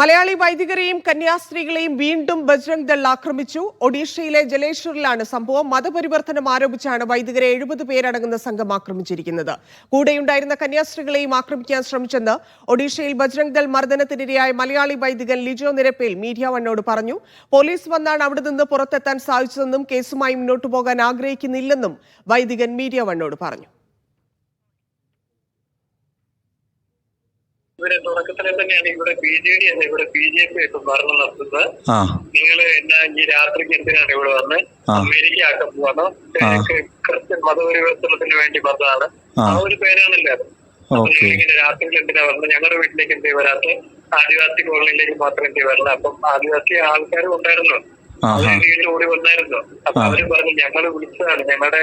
മലയാളി വൈദികരെയും കന്യാസ്ത്രീകളെയും വീണ്ടും ബജ്രംഗ് ദൾ ആക്രമിച്ചു. ഒഡീഷയിലെ ജലേശ്വറിലാണ് സംഭവം. മതപരിവർത്തനം ആരോപിച്ചാണ് വൈദികരെ എഴുപത് പേരടങ്ങുന്ന സംഘം ആക്രമിച്ചിരിക്കുന്നത്. കൂടെയുണ്ടായിരുന്ന കന്യാസ്ത്രീകളെയും ആക്രമിക്കാൻ ശ്രമിച്ചെന്ന് ഒഡീഷയിൽ ബജ്രംഗ് ദൾ മർദ്ദനത്തിനിരയായ മലയാളി വൈദികൻ ലിജോ നിരപ്പേൽ മീഡിയ വണ്ണോട് പറഞ്ഞു പോലീസ് വന്നാണ് അവിടെ നിന്ന് പുറത്തെത്താൻ സാധിച്ചതെന്നും കേസുമായി മുന്നോട്ടു പോകാൻ ആഗ്രഹിക്കുന്നില്ലെന്നും വൈദികൻ മീഡിയ വണ്ണോട് പറഞ്ഞു. ഇവരെ തുടക്കത്തിലെ തന്നെയാണ് ഇവിടെ ബി ജെ ഡി അല്ല? ഇവിടെ ബി ജെ പി ഒക്കെ ഭരണം നടത്തുന്നത്. നിങ്ങൾ എന്നാ ഈ രാത്രിക്ക് എന്തിനാണ് ഇവിടെ വന്ന്? അമേരിക്ക ആക്കാൻ പോവാണ്? ക്രിസ്ത്യൻ മതപരിവർത്തനത്തിന് വേണ്ടി വന്നതാണ്. ആ. ഒരു പേരാണല്ലേ. നിങ്ങളിങ്ങനെ രാത്രിയിൽ എന്തിനാ വന്നത്? ഞങ്ങളുടെ വീട്ടിലേക്ക് എന്തേ വരാത്ത? ആദിവാസി കോളനിയിലേക്ക് മാത്രം എന്തേ വരണം അപ്പം ആദിവാസി ആൾക്കാരും ഉണ്ടായിരുന്നു. വീട്ടിൽ ഓടി വന്നായിരുന്നു. അപ്പൊ അവർ പറഞ്ഞു ഞങ്ങൾ വിളിച്ചതാണ്. ഞങ്ങളുടെ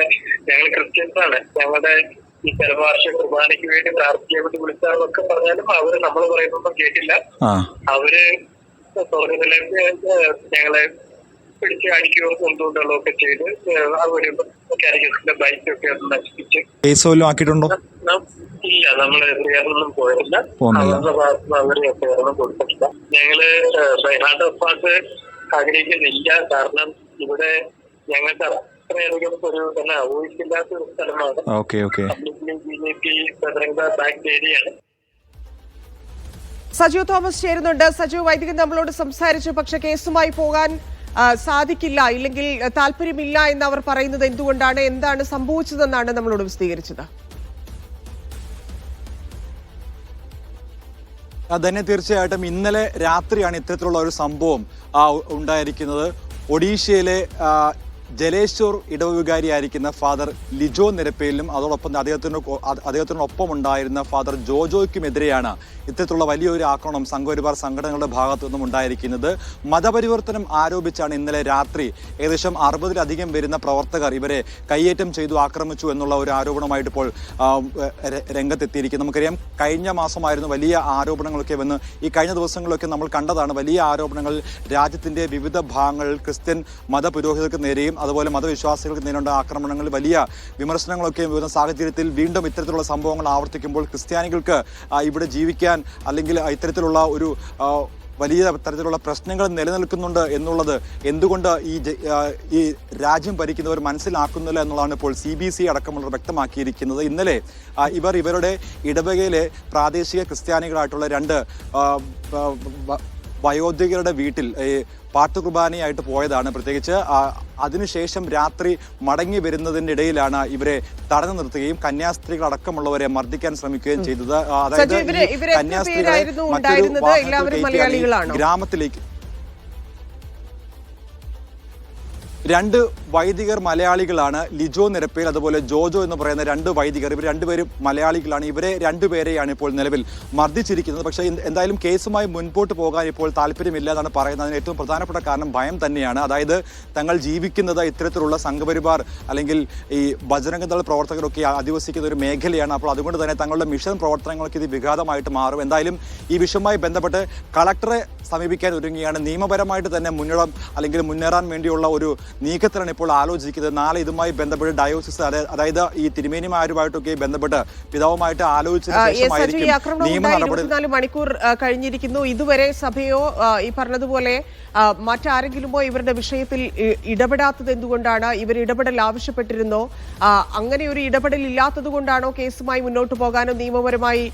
ഞങ്ങൾ ക്രിസ്ത്യൻസ് ആണ് ഞങ്ങളുടെ ഈ പരമാർശ കുർബാനയ്ക്ക് വേണ്ടി പ്രാർത്ഥിക്കാൻ വേണ്ടി വിളിച്ചതാണെന്നൊക്കെ പറഞ്ഞാലും അവർ നമ്മൾ പറയുന്നൊന്നും കേട്ടില്ല. അവർ സ്വർഗത്തിലേക്ക് ഞങ്ങളെ പിടിച്ച് അടിക്കുകയോ കൊണ്ടുകൊണ്ടുള്ള ഒക്കെ ചെയ്ത് അവർ കാരിക്കസിന്റെ ബൈക്കൊക്കെ ഒന്ന് നശിപ്പിച്ച്. ആക്കിയിട്ടുണ്ടോ? ഇല്ല നമ്മൾ വേറൊന്നും പോയില്ല. അവരുടെ ഭാഗത്ത് അവർ വേറൊന്നും കൊടുത്തിട്ടില്ല. ഞങ്ങൾ ബൈഹാർട്ട് ഓഫ് ആഗ്രഹിക്കുന്നില്ല. കാരണം ഇവിടെ ഞങ്ങൾക്ക് അത്രയധികം ഒരു തന്നെ വോയിസ് ഇല്ലാത്ത ഒരു സ്ഥലമാണ്. Okay okay. പബ്ലിക്ലി ബദ്രംഗ ബാക്ക് തോമസ് ചേരുന്നുണ്ട്. സജു വൈദികൻ നമ്മളോട് സംസാരിച്ചു. പക്ഷെ കേസുമായി പോകാൻ സാധിക്കില്ല. ഇല്ലെങ്കിൽ താല്പര്യമില്ല എന്ന് അവർ പറയുന്നത് എന്തുകൊണ്ടാണ്? എന്താണ് സംഭവിച്ചതെന്നാണ് നമ്മളോട് വിശദീകരിച്ചത്. തന്നെ തീർച്ചയായിട്ടും ഇന്നലെ രാത്രിയാണ് ഇത്തരത്തിലുള്ള ഒരു സംഭവം ഉണ്ടായിരിക്കുന്നത്. ഒഡീഷയിലെ ജലേശ്വർ ഇടവുകാരിയായിരിക്കുന്ന ഫാദർ ലിജോ നിരപ്പേലിനും അതോടൊപ്പം അദ്ദേഹത്തിന് അദ്ദേഹത്തിനൊപ്പം ഉണ്ടായിരുന്ന ഫാദർ ജോജോയ്ക്കുമെതിരെയാണ് ഇത്തരത്തിലുള്ള വലിയൊരു ആക്രമണം സംഘപരിവാർ സംഘടനകളുടെ ഭാഗത്തു നിന്നും ഉണ്ടായിരിക്കുന്നത്. മതപരിവർത്തനം ആരോപിച്ചാണ് ഇന്നലെ രാത്രി ഏകദേശം അറുപതിലധികം വരുന്ന പ്രവർത്തകർ ഇവരെ കയ്യേറ്റം ചെയ്തു ആക്രമിച്ചു എന്നുള്ള ഒരു ആരോപണമായിട്ട് ഇപ്പോൾ രംഗത്തെത്തിയിരിക്കുന്നു. നമുക്കറിയാം കഴിഞ്ഞ മാസമായിരുന്നു വലിയ ആരോപണങ്ങളൊക്കെ വന്ന് ഈ കഴിഞ്ഞ ദിവസങ്ങളിലൊക്കെ നമ്മൾ കണ്ടതാണ് വലിയ ആരോപണങ്ങൾ രാജ്യത്തിന്റെ വിവിധ ഭാഗങ്ങളിൽ ക്രിസ്ത്യൻ മതപുരോഹിതർക്ക് നേരെയും അതുപോലെ മതവിശ്വാസികൾക്ക് നേരിടേണ്ട ആക്രമണങ്ങൾ വലിയ വിമർശനങ്ങളൊക്കെ വരുന്ന സാഹചര്യത്തിൽ വീണ്ടും ഇത്തരത്തിലുള്ള സംഭവങ്ങൾ ആവർത്തിക്കുമ്പോൾ ക്രിസ്ത്യാനികൾക്ക് ഇവിടെ ജീവിക്കാൻ അല്ലെങ്കിൽ ഇത്തരത്തിലുള്ള ഒരു വലിയ തരത്തിലുള്ള പ്രശ്നങ്ങൾ നിലനിൽക്കുന്നുണ്ട് എന്നുള്ളത് എന്തുകൊണ്ട് ഈ ഈ രാജ്യം ഭരിക്കുന്നവർ മനസ്സിലാക്കുന്നില്ല എന്നുള്ളതാണ് ഇപ്പോൾ സി ബി സി അടക്കമുള്ളവർ വ്യക്തമാക്കിയിരിക്കുന്നത്. ഇന്നലെ ഇവർ ഇവരുടെ ഇടവകയിലെ പ്രാദേശിക ക്രിസ്ത്യാനികളായിട്ടുള്ള രണ്ട് വയോധികരുടെ വീട്ടിൽ ഈ പാട്ട് കുർബാനയായിട്ട് പോയതാണ്. പ്രത്യേകിച്ച് അതിനുശേഷം രാത്രി മടങ്ങി വരുന്നതിന്റെ ഇടയിലാണ് ഇവരെ തടഞ്ഞു നിർത്തുകയും കന്യാസ്ത്രീകൾ അടക്കമുള്ളവരെ മർദ്ദിക്കാൻ ശ്രമിക്കുകയും ചെയ്തത്. അതായത് കന്യാസ്ത്രീകളെ മറ്റൊരു ഗ്രാമത്തിലേക്ക് രണ്ട് വൈദികർ മലയാളികളാണ് ലിജോ നിരപ്പേൽ അതുപോലെ ജോജോ എന്ന് പറയുന്ന രണ്ട് വൈദികർ. ഇവർ രണ്ടുപേരും മലയാളികളാണ്. ഇവരെ രണ്ടുപേരെയാണ് ഇപ്പോൾ നിലവിൽ മർദ്ദിച്ചിരിക്കുന്നത്. പക്ഷേ എന്തായാലും കേസുമായി മുൻപോട്ട് പോകാൻ ഇപ്പോൾ താല്പര്യമില്ല എന്നാണ് പറയുന്നത്. അതിന് ഏറ്റവും പ്രധാനപ്പെട്ട കാരണം ഭയം തന്നെയാണ്. അതായത് തങ്ങൾ ജീവിക്കുന്നത് ഇത്തരത്തിലുള്ള സംഘപരിവാർ അല്ലെങ്കിൽ ഈ ബജരംഗദൾ പ്രവർത്തകരൊക്കെ അധിവസിക്കുന്ന ഒരു മേഖലയാണ്. അപ്പോൾ അതുകൊണ്ട് തന്നെ തങ്ങളുടെ മിഷൻ പ്രവർത്തനങ്ങൾക്ക് ഇത് വിഘാതമായിട്ട് മാറും. എന്തായാലും ഈ വിഷയവുമായി ബന്ധപ്പെട്ട് കളക്ടറെ സമീപിക്കാൻ ഒരുങ്ങിയാണ് നിയമപരമായിട്ട് തന്നെ മുന്നിടം അല്ലെങ്കിൽ മുന്നേറാൻ വേണ്ടിയുള്ള ഒരു നീക്കത്തിലാണ് ഇപ്പോൾ ആലോചിക്കുന്നത്. നാളെ ഇതുമായി ബന്ധപ്പെട്ട് ഡയോസിസ് അതായത് ഈ തിരുമേനിമാരുമായിട്ടൊക്കെ ബന്ധപ്പെട്ട് പിതാവുമായിട്ട് ആലോചിച്ചതിന് ആ, എസ് സജു ഈ ശേഷമായിരിക്കും ആക്രമണം നിയമ ഉണ്ടായി നടപടി ഇരുപത്തിനാല് മണിക്കൂർ കഴിഞ്ഞിരിക്കുന്നു. ഇതുവരെ സഭയോ ഈ പറഞ്ഞതുപോലെ മറ്റാരെങ്കിലുമോ ഇവരുടെ വിഷയത്തിൽ ഇടപെടാത്തത് എന്തുകൊണ്ടാണ്? ഇവർ ഇടപെടൽ ആവശ്യപ്പെട്ടിരുന്നോ? അങ്ങനെ ഒരു ഇടപെടൽ ഇല്ലാത്തത് കൊണ്ടാണോ കേസുമായി മുന്നോട്ട് പോകാനോ നിയമപരമായി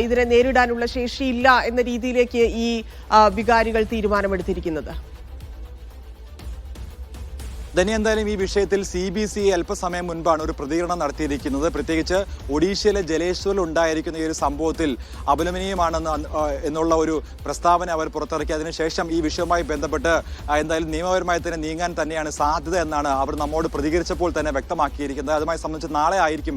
ഇതിനെ നേരിടാനുള്ള ശേഷിയില്ല എന്ന രീതിയിലേക്ക് ഈ വികാരികൾ തീരുമാനമെടുത്തിരിക്കുന്നത്? ധനി എന്തായാലും ഈ വിഷയത്തിൽ സി ബി സി അല്പസമയം മുൻപാണ് ഒരു പ്രതികരണം നടത്തിയിരിക്കുന്നത്. പ്രത്യേകിച്ച് ഒഡീഷയിലെ ജലേശ്വറിൽ ഉണ്ടായിരിക്കുന്ന ഈ ഒരു സംഭവത്തിൽ അപലപനീയമാണെന്ന് എന്നുള്ള ഒരു പ്രസ്താവന അവർ പുറത്തിറക്കി. അതിനുശേഷം ഈ വിഷയവുമായി ബന്ധപ്പെട്ട് എന്തായാലും നിയമപരമായി തന്നെ നീങ്ങാൻ തന്നെയാണ് സാധ്യത എന്നാണ് അവർ നമ്മോട് പ്രതികരിച്ചപ്പോൾ തന്നെ വ്യക്തമാക്കിയിരിക്കുന്നത്. അതുമായി സംബന്ധിച്ച് നാളെ ആയിരിക്കും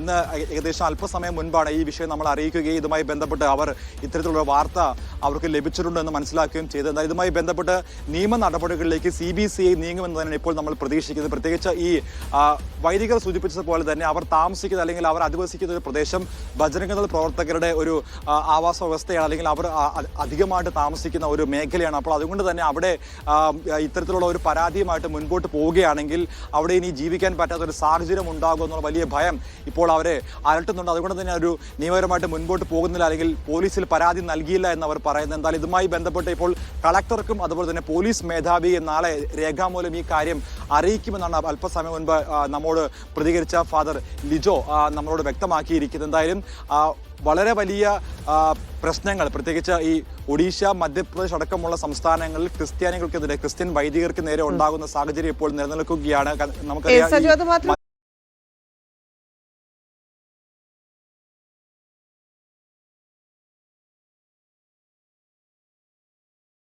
ഇന്ന് ഏകദേശം അല്പസമയം മുൻപാണ് ഈ വിഷയം നമ്മൾ അറിയിക്കുകയും ഇതുമായി ബന്ധപ്പെട്ട് അവർ ഇത്തരത്തിലുള്ള വാർത്ത അവർക്ക് ലഭിച്ചിട്ടുണ്ടെന്ന് മനസ്സിലാക്കുകയും ചെയ്തു. എന്നാൽ ഇതുമായി ബന്ധപ്പെട്ട് നിയമ നടപടികളിലേക്ക് സി ബി സി ഐ നീങ്ങുമെന്ന് തന്നെയാണ് ഇപ്പോൾ നമ്മൾ പ്രതീക്ഷിക്കുന്നത്. പ്രത്യേകിച്ച് ഈ വൈദികർ സൂചിപ്പിച്ചതുപോലെ തന്നെ അവർ താമസിക്കുന്ന അല്ലെങ്കിൽ അവർ അധിവസിക്കുന്ന ഒരു പ്രദേശം ബജരംഗദൾ പ്രവർത്തകരുടെ ഒരു ആവാസ വ്യവസ്ഥയാണ് അല്ലെങ്കിൽ അവർ അധികമായിട്ട് താമസിക്കുന്ന ഒരു മേഖലയാണ്. അപ്പോൾ അതുകൊണ്ട് തന്നെ അവിടെ ഇത്തരത്തിലുള്ള ഒരു പരാതിയുമായിട്ട് മുൻപോട്ട് പോവുകയാണെങ്കിൽ അവിടെ ഇനി ജീവിക്കാൻ പറ്റാത്ത ഒരു സാഹചര്യം ഉണ്ടാകും എന്നുള്ള വലിയ ഭയം ഇപ്പോൾ അവരെ അലട്ടുന്നുണ്ട്. അതുകൊണ്ട് തന്നെ ഒരു നിയമപരമായിട്ട് മുൻപോട്ട് പോകുന്നില്ല അല്ലെങ്കിൽ പോലീസിൽ പരാതി നൽകിയില്ല എന്ന് അവർ പറയുന്നത്. എന്തായാലും ഇതുമായി ബന്ധപ്പെട്ട് ഇപ്പോൾ കളക്ടർക്കും അതുപോലെ തന്നെ പോലീസ് മേധാവിയും നാളെ രേഖാമൂലം ഈ കാര്യം അറിയിക്കുമെന്നാണ് അല്പസമയം മുൻപ് നമ്മോട് പ്രതികരിച്ച ഫാദർ ലിജോ നമ്മളോട് വ്യക്തമാക്കിയിരിക്കുന്നത്. എന്തായാലും വളരെ വലിയ പ്രശ്നങ്ങൾ പ്രത്യേകിച്ച് ഈ ഒഡീഷ മധ്യപ്രദേശ് അടക്കമുള്ള സംസ്ഥാനങ്ങളിൽ ക്രിസ്ത്യാനികൾക്കെതിരെ ക്രിസ്ത്യൻ വൈദികർക്ക് നേരെ ഉണ്ടാകുന്ന സാഹചര്യം ഇപ്പോൾ നിലനിൽക്കുകയാണ്. നമുക്ക് നമുക്കറിയാം